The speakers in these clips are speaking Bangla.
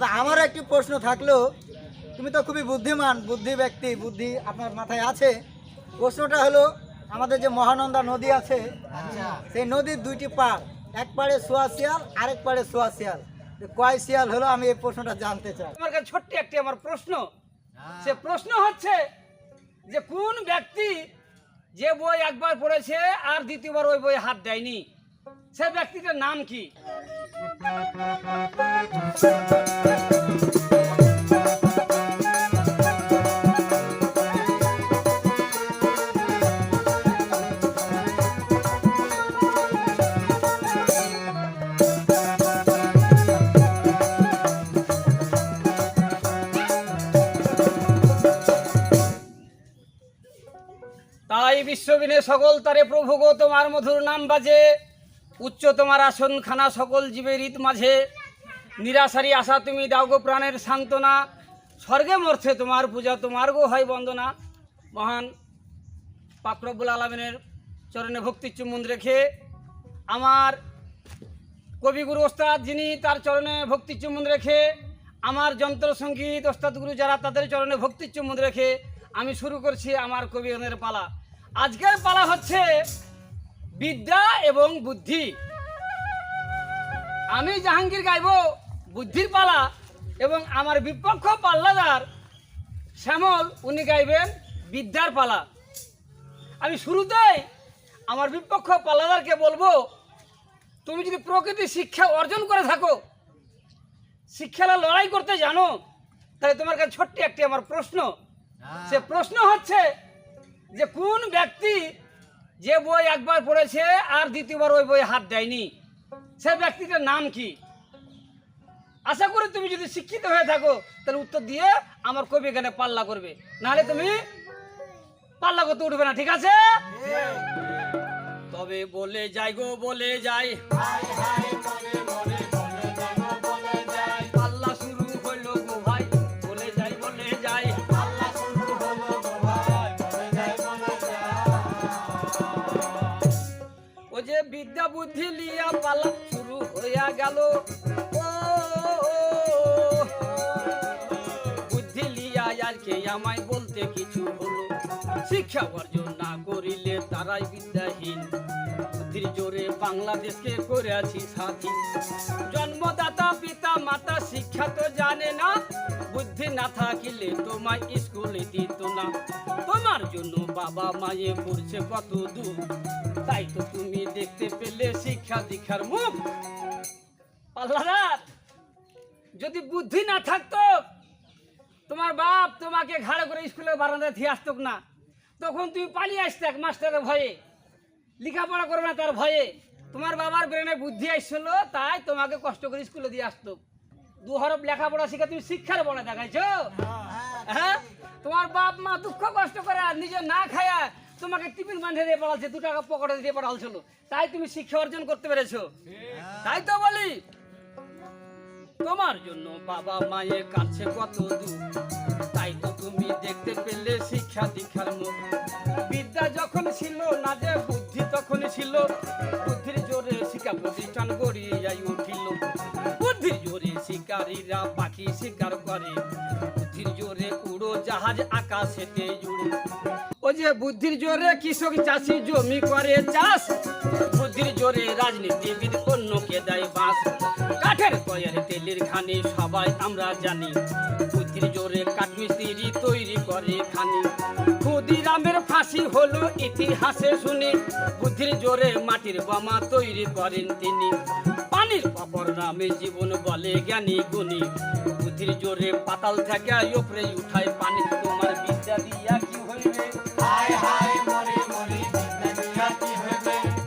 তা আমারও একটি প্রশ্ন থাকল তুমি তো খুবই বুদ্ধিমান বুদ্ধি ব্যক্তি বুদ্ধি আপনার মাথায় আছে। প্রশ্নটা হলো আমাদের যে মহানন্দা নদী আছে সেই নদীর দুইটি পাড় এক পাড়ে সোয়া শিয়াল আরেক পাড়ে সোয়া শিয়াল। কয় শিয়াল হলো আমি এই প্রশ্নটা জানতে চাই। আমার কাছে ছোট্ট একটি আমার প্রশ্ন। সে প্রশ্ন হচ্ছে যে কোন ব্যক্তি যে বই একবার পড়েছে আর দ্বিতীয়বার ওই বই হাত দেয়নি? সে ব্যক্তিটার নাম কি? বিশ্ববিনে সকল তারে প্রভু গো তোমার মধুর নাম বাজে। উচ্চ তোমার আসন খানা সকল জীবের ঈদ মাঝে। নিরাশারি আশা তুমি দাও গো প্রাণের সান্ত্বনা। স্বর্গে মর্থে তোমার পূজা, তোমার গো হয় বন্দনা। মহান পাকরবুল আলমিনের চরণে ভক্তি চুম্বন রেখে আমার কবিগুরু ওস্তাদ যিনি তার চরণে ভক্তি চুম্বন রেখে, আমার যন্ত্র সংগীত ওস্তাদগুরু যারা তাদের চরণে ভক্তি চুম্বন রেখে আমি শুরু করছি আমার কবিগণের পালা। আজকের পালা হচ্ছে বিদ্যা এবং বুদ্ধি। আমি জাহাঙ্গীর গাইব বুদ্ধির পালা এবং আমার বিপক্ষ পাল্লাদার শ্যামল উনি গাইবেন বিদ্যার পালা। আমি শুরুতেই আমার বিপক্ষ পাল্লাদারকে বলব তুমি যদি প্রকৃতি শিক্ষা অর্জন করে থাকো শিক্ষালা লড়াই করতে জানো তাহলে তোমার কাছে ছোট্ট একটি আমার প্রশ্ন। সে প্রশ্ন হচ্ছে যে কোন ব্যক্তি যে বই একবার পড়েছে আর দ্বিতীয়বার ওই বই হাত দেয়নি। সে ব্যক্তিটার নাম কি? আশা করি তুমি যদি শিক্ষিত হয়ে থাকো তাহলে উত্তর দিয়ে আমার কবি এখানে পাল্লা করবে। নাহলে তুমি পাল্লা করতে উঠবে না ঠিক আছে? তবে বলে যাই গো বলে যাই। বুদ্ধি লিয়া পালা শুরু হইয়া গেল। ও, বুদ্ধি লিয়া আর কে আমায় বলতে কিছু হলো। শিক্ষা অর্জন না করিলে তারাই বিদ্যাহীন। বুদ্ধির জোরে বাংলাদেশকে করে আছি স্বাধীন। জন্মদাতা পিতা মাতা শিক্ষা তো জানে না। বুদ্ধি না থাকিলে তোমায় স্কুলে দিত না। বাবা মায়ে পড়ছে কত দূর তাই তো তুমি দেখতে পেলে শিক্ষা দীক্ষার মুখ। পাল্লাদার যদি বুদ্ধি না থাকতো তোমার বাপ তোমাকে ঘাড়ে করে স্কুলে বারান্দায় দিয়ে আসতো না। তখন তুমি পালিয়ে আসতে এক মাস্টারের ভয়ে। লেখাপড়া করবে না তার ভয়ে। তোমার বাবার ব্রেনে বুদ্ধি আসছিল তাই তোমাকে কষ্ট করে স্কুলে দিয়ে আসতো। দু হরফ লেখাপড়া শিখে তুমি শিক্ষার বলে দেখাইছো? হ্যাঁ? তোমার বাপ মা দুঃখ কষ্ট করে আর নিজে না খায়া তোমাকে টিফিন বাঁধে দিয়ে পড়াচ্ছে দু টাকা পকেটে দিয়ে পড়ালছিল তাই তুমি শিক্ষা অর্জন করতে পেরেছ। তাই তো বলি। তোমার জন্য বাবা মায়ের কাছে কত দূর তাই তো তুমি দেখতে পেলে শিক্ষা দীক্ষার মুখ। বিদ্যা যখন ছিল না যে বুদ্ধি তখন ছিল। বুদ্ধির জোরে শিক্ষা প্রতিষ্ঠান গড়িয়ে উঠিল। বুদ্ধির জোরে শিকারীরা পাখি শিকার করে। জাহাজ আকাশেতে জুড়ে। ও যে বুদ্ধির জোরে কৃষক চাষি জমি করে চাষ, বুদ্ধির জোরে রাজনীতিবিদ অন্যকে দেয় বাস। কাঠের কয়ের তেলের খানি সবাই আমরা জানি। বুদ্ধির জোরে কাঠমিস্ত্রি তৈরি করে খানি। ক্ষুদিরামের ফাঁসি হলো ইতিহাসে শুনি। বুদ্ধির জোরে মাটির বোমা তৈরি করেন তিনি। পানির পাপড় নামে জীবন বলে জ্ঞানী গুণী। বুদ্ধির জোরে পাতাল থেকে উপরে উঠায় পানি। তোমার বিদ্যা দিয়া কি হইবে?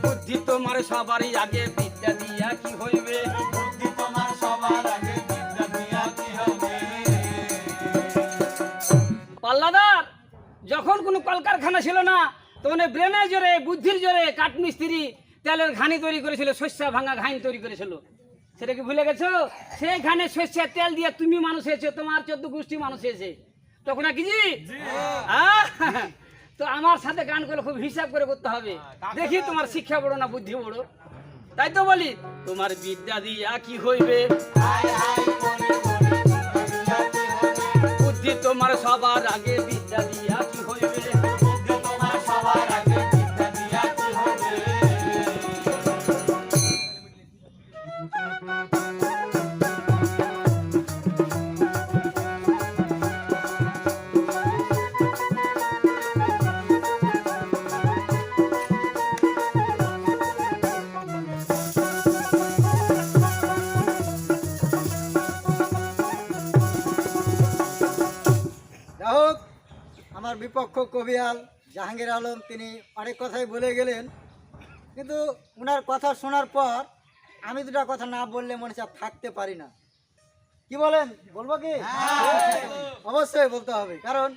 বুদ্ধি তোমার সবারই আগে বিদ্যা দিয়া কি হইবে? পাল্লাদার যখন কোনো কলকারখানা ছিল না তখন ব্রেনের জোরে বুদ্ধির জোরে কাঠমিস্ত্রি তেলের ঘানি তৈরি করেছিল শস্য ভাঙা ঘানি তৈরি করেছিল সেটা কি ভুলে গেছো সেইখানে শস্যের তেল দিয়ে তুমি মানুষ হয়েছে তোমার চোদ্দ গোষ্ঠী মানুষ হয়েছে তখন কি জি তো আমার সাথে গান করলে খুব হিসাব করে করতে হবে দেখি তোমার শিক্ষা বড় না বুদ্ধি বড় তাই তো বলি তোমার বিদ্যা দিয়া কি হইবে বুদ্ধি তোমার সবার আগে বিদ্যা দিয়া কি হইবে বিপক্ষ কবিয়াল জাহাঙ্গীর আলম তিনি অনেক কথাই বলে গেলেন। কিন্তু ওনার কথা শোনার পর আমি দুটা কথা না বললে মনে হচ্ছে থাকতে পারি না। কি বলেন? বলব কি? অবশ্যই বলতে হবে কারণ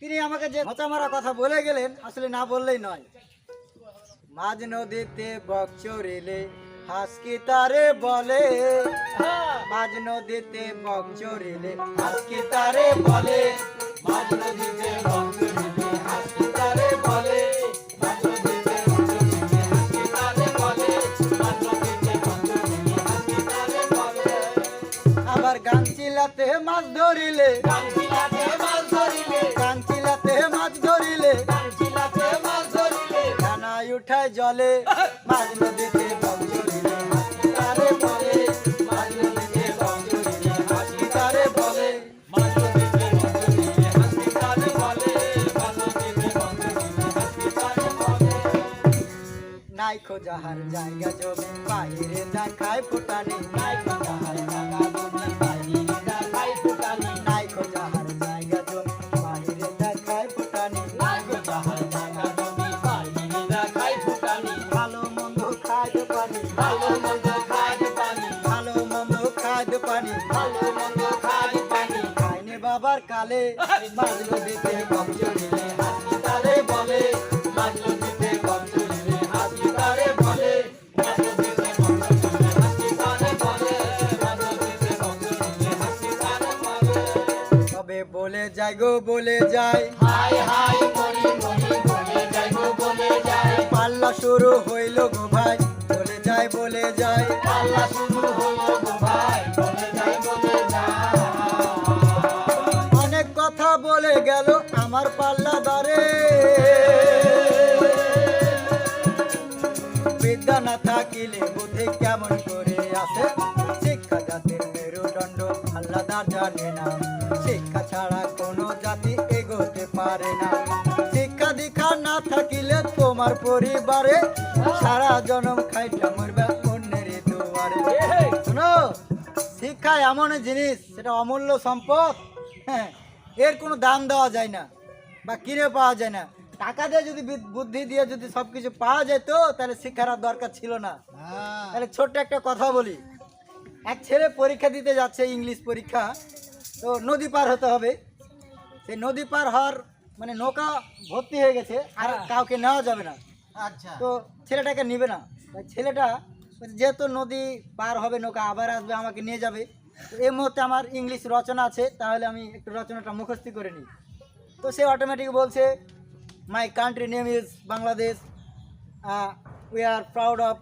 তিনি আমাকে যে মারা কথা বলে গেলেন আসলে না বললেই নয়। মাঝ নদীতে বক চড়িলে হাসকি তারে বলে? মাঝ নদীতে বক চড়িলে হাসকি তারে বলে? আবার গান মাছ ধরিলে। মাছ ধরিলে। গান মাছ ধরিলে। মাছ ধরিলে ডানায় উঠায় জলে। মাছ নদীতে নাই খোঁজাহার জায়গা জমি, বাইরে দেখায় ফুটানি নাই খোঁজাহার জায়গা জমি, বাইরে দেখায় ফুটানি নাই খোঁজাহার জায়গা জমি, বাইরে দেখায় ফুটানি নাই খোঁজাহার জায়গা জমি, বাইরে দেখায় ফুটানি। ভালো মন্দ খাদ্য পানি ভালো মন্দ খাদ্য পানি ভালো মন্দ খাদ্য পানি ভালো মন্দ খাদ্য পানি খাইনে বাবার কালে মাঝলো দিতে কম যাই গো বলে যাই। হাই হাই মরি মরি বলে যাই গো বলে যাই। পাল্লা শুরু হইল গো ভাই বলে যাই বলে যাই। পাল্লা শুরু হইল জানে না। শিক্ষা ছাড়া কোনো জাতি এগোতে পারে না। শিক্ষা দীক্ষা না থাকিলে তোমার পরিবারে সারা জনম খাইটা মরবে অন্যের দুয়ারে। শোনো শিক্ষা এমন জিনিস সেটা অমূল্য সম্পদ। হ্যাঁ এর কোনো দাম দেওয়া যায় না বা কিনে পাওয়া যায় না। টাকা দিয়ে যদি বুদ্ধি দিয়ে যদি সবকিছু পাওয়া যেত তাহলে শিক্ষার দরকার ছিল না। তাহলে ছোট্ট একটা কথা বলি। এক ছেলে পরীক্ষা দিতে যাচ্ছে ইংলিশ পরীক্ষা। তো নদী পার হতে হবে। সেই নদী পার হওয়ার মানে নৌকা ভর্তি হয়ে গেছে আর কাউকে নেওয়া যাবে না। আচ্ছা। তো ছেলেটাকে নিবে না। ছেলেটা যেহেতু নদী পার হবে নৌকা আবার আসবে আমাকে নিয়ে যাবে। তো এই মুহূর্তে আমার ইংলিশ রচনা আছে তাহলে আমি একটু রচনাটা মুখস্থি করে নিই। তো সে অটোমেটিক বলছে my country name is Bangladesh we are proud of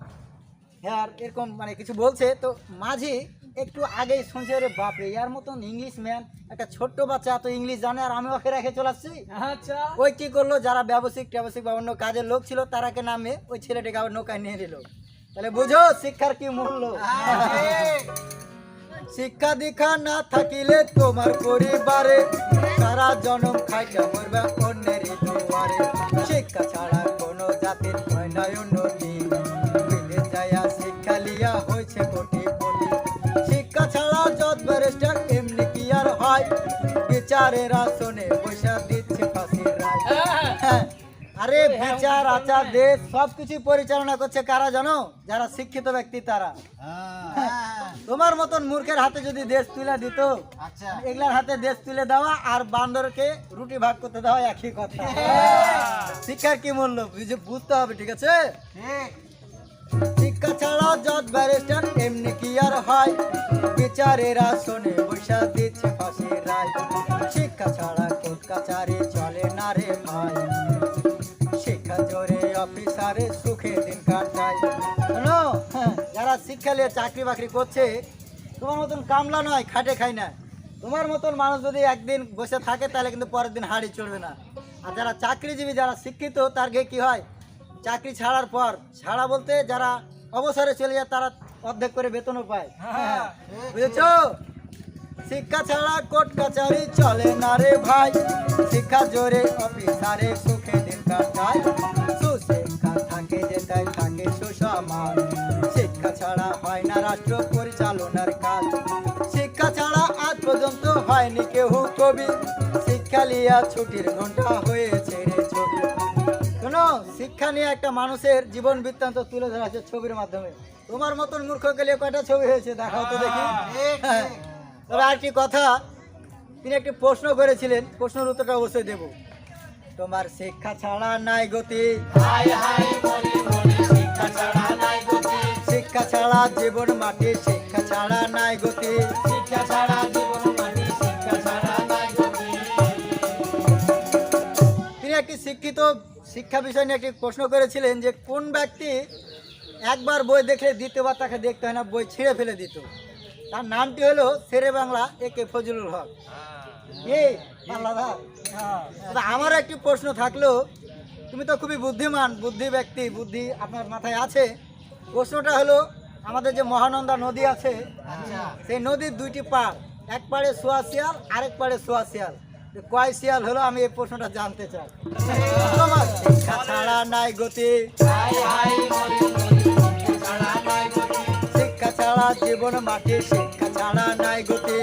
her এরকম মানে কিছু বলছে তো মাঝি একটু আগেই শুনছে রে বাপরে ইয়ার মতন ইংলিশ ম্যান একটা ছোট্ট বাচ্চা এত ইংলিশ জানে আর আমি ওকে রেখে চলে আসছি? আচ্ছা। ওই কি করল যারা ব্যবসায়িক ট্যাবসিক বা অন্য কাজের লোক ছিল তারাকে নামে ওই ছেলেটাকে আবার নৌকায় নিয়ে নিল। তাহলে বুঝো শিক্ষার কি মূল্য? শিক্ষা দীক্ষা না থাকিলে তোমার পরিবারে সারা জনম খাইটা মরবে অন্যের শিক্ষা ছাড়া কোনো জাতির হয় না উন্নতি শিক্ষা লিয়া কোটি কোটি শিক্ষা ছাড়া যত ব্যারিস্টার এমনি কি আর হয়? বিচারেরা শোনে পয়সা দিচ্ছে ফাঁসির রায়। হ্যাঁ, আরে বিচার আচার দেশ সবকিছু পরিচালনা করছে কারা জানো? যারা শিক্ষিত ব্যক্তি তারা। তোমার মতন মূর্খের হাতে যদি দেশ তুলে দিত আচ্ছা। এগুলার হাতে দেশ তুলে দেওয়া আর বান্দরকে রুটি ভাগ করতে দেওয়া একই কথা। শিক্ষার কি মূল্য? বুঝে বুঝতে হবে ঠিক আছে? ঠিক। শিক্ষা ছাড়া যত ব্যারিস্টার এমনি কি আর হয়? বিচারেরা শোনে বৈশা দিচ্ছে ফাঁসির রায়। শিক্ষা ছাড়া কোর্ট কাচারি চলে না রে ভাই। শিক্ষা জোরে অফিসারে সুখে দিন কাটায়। শোনো হ্যাঁ, যারা শিক্ষা নিয়ে চাকরি বাকরি করছে তোমার মতন কামলা নয় খাটে খাই না। তোমার মতন মানুষ যদি একদিন বসে থাকে তাহলে কিন্তু পরের দিন হাড়ি চড়বে না। আর যারা চাকরিজীবী যারা শিক্ষিত তার গে কি হয়? চাকরি ছাড়ার পর ছাড়া বলতে যারা অবসরে চলে যায় তারা অর্ধেক করে বেতনও পায়। হ্যাঁ, বুঝেছ? শিক্ষা ছাড়া কোর্ট কাচারি চলে না রে ভাই। শিক্ষা জোরে অফিসারে সুখে দিন কাটায়। সুশিক্ষা থাকে যেটাই থাকে সুসমাজ শিক্ষা ছাড়া হয় না রাষ্ট্র পরিচালনার কাজ। শিক্ষা ছাড়া আজ পর্যন্ত হয়নি কেউ কবি। শিক্ষা লিয়া ছুটির ঘণ্টা হয়েছে শোনো শিক্ষা নিয়ে একটা মানুষের জীবন বৃত্তান্ত তুলে ধরা হচ্ছে ছবির মাধ্যমে। তোমার মতন মূর্খ গেলে কয়টা ছবি হয়েছে দেখাও তো দেখি। হ্যাঁ। তবে আর কি কথা তিনি একটি প্রশ্ন করেছিলেন প্রশ্নের উত্তরটা অবশ্যই দেব। তোমার শিক্ষা ছাড়া নাই গতি। শিক্ষা ছাড়া জীবন মাটি শিক্ষা ছাড়া নাই গতি। শিক্ষা ছাড়া জীবন মাটি শিক্ষা ছাড়া নাই গতি। তিনি একটি শিক্ষিত শিক্ষা বিষয় নিয়ে একটি প্রশ্ন করেছিলেন যে কোন ব্যক্তি একবার বই দেখলে দ্বিতীয়বার তাকে দেখতে হয় না বই ছিঁড়ে ফেলে দিত। তার নামটি হলো শেরে বাংলা এ কে ফজলুল হক। আমার একটি প্রশ্ন থাকল তুমি তো খুবই বুদ্ধিমান বুদ্ধি ব্যক্তি বুদ্ধি আপনার মাথায় আছে। প্রশ্নটা হলো আমাদের যে মহানন্দা নদী আছে সেই নদীর দুইটি পাড় এক পাড়ে সোয়া শিয়াল আরেক পাড়ে সোয়া শিয়াল। যে কয় শিয়াল হলো আমি এই প্রশ্নটা জানতে চাই। তোমার শিক্ষা ছাড়া নাই গতি। শিক্ষা ছাড়া জীবন মাটি শিক্ষা ছাড়া নাই গতি।